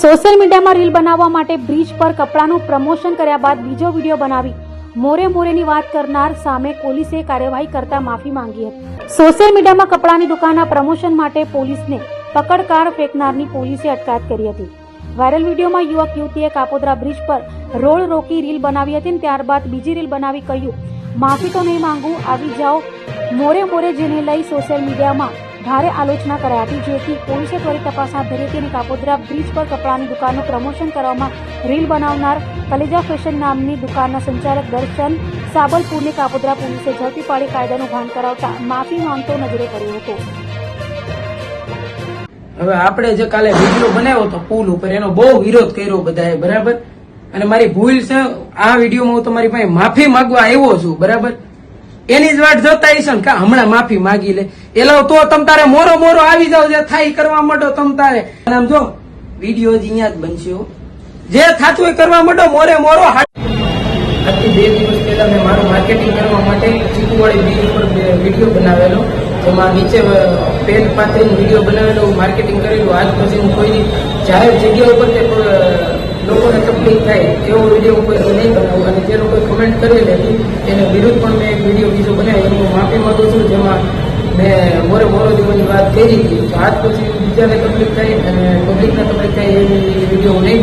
Social મીડિયામાં reel બનાવવા માટે બ્રિજ પર કપડાનું પ્રમોશન કર્યા બાદ બીજો વીડિયો બનાવી. મોરે મોરેની વાત કરનાર સામે પોલીસે કાર્યવાહી કરતા માફી માંગી હતી. સોશિયલ મીડિયામાં કપડાની દુકાનના પ્રમોશન માટે પોલીસને પકડકાર ફેંકનારની પોલીસે અટકાયત કરી હતી. વાયરલ વિડીયોમાં યુવક યુવતીએ કાપોદ્રા બ્રિજ પર રોડ રોકી રીલ બનાવી હતી અને ત્યારબાદ બીજી રીલ બનાવી કહ્યું, માફી તો નહીં માંગુ, આવી જાઓ. મોરે મોરે જેને લઈ સોશિયલ મીડિયામાં ભારે આલોચના કરાઈ હતી, જેથી પોલીસે ત્વરિત તપાસ હાથ ધરી હતી અને કાપોદ્રા બ્રિજ પર કપડાની દુકાનનું પ્રમોશન કરવામાં રીલ બનાવનાર કલેજા ફેશન નામની દુકાનના સંચાલક દર્શન સાબલપુરને કાપોદ્રા પોલીસે ઝડપી પાડી કાયદાનું ભાન કરાવતા માફી માંગતો નજરે પડ્યો હતો. હવે આપણે જે કાલે વીડિયો બનાવ્યો હતો પુલ ઉપર, એનો બહુ વિરોધ કર્યો બધાએ, બરાબર? અને મારી ભૂલ છે, આ વિડીયોમાં હું તમારી પાસે માફી માંગવા આવ્યો છું, બરાબર? એની જ વાટ જોતા હશો ને કે હમણાં માફી માગી લે. એલો તો તમ તારે મોરો મોરો આવી જાવ જે થાય કરવા માંડો તમ તારે. આમ જો, વીડિયો જ અહીંયા જ બનશે જે થાતું કરવા માંડો, મોરે મોરો આજથી બે દિવસ પહેલા મેં મારું માર્કેટિંગ કરવા માટે ચીકુવાળી બીજ ઉપર વીડિયો બનાવેલો. જેમાં નીચે પેન પાથરીને વીડિયો બનાવેલો માર્કેટિંગ કરેલું. આજ પછી હું કોઈની જાહેર જગ્યા ઉપર કે લોકોને તકલીફ થાય, એવો વીડિયો કોઈ નહીં બનાવું. અને જે લોકોએ કમેન્ટ કરેલી હતી, એને વિરુદ્ધ પણ મેં એક વીડિયો બીજો બનાવ્યો. હું માફી માંગુ છું, જેમાં મેં મોરે મોરો જીવનની વાત કરી હતી. આજ પછી બીજાને તકલીફ થાય અને પબ્લિકને તકલીફ થાય એવી વીડિયો નહીં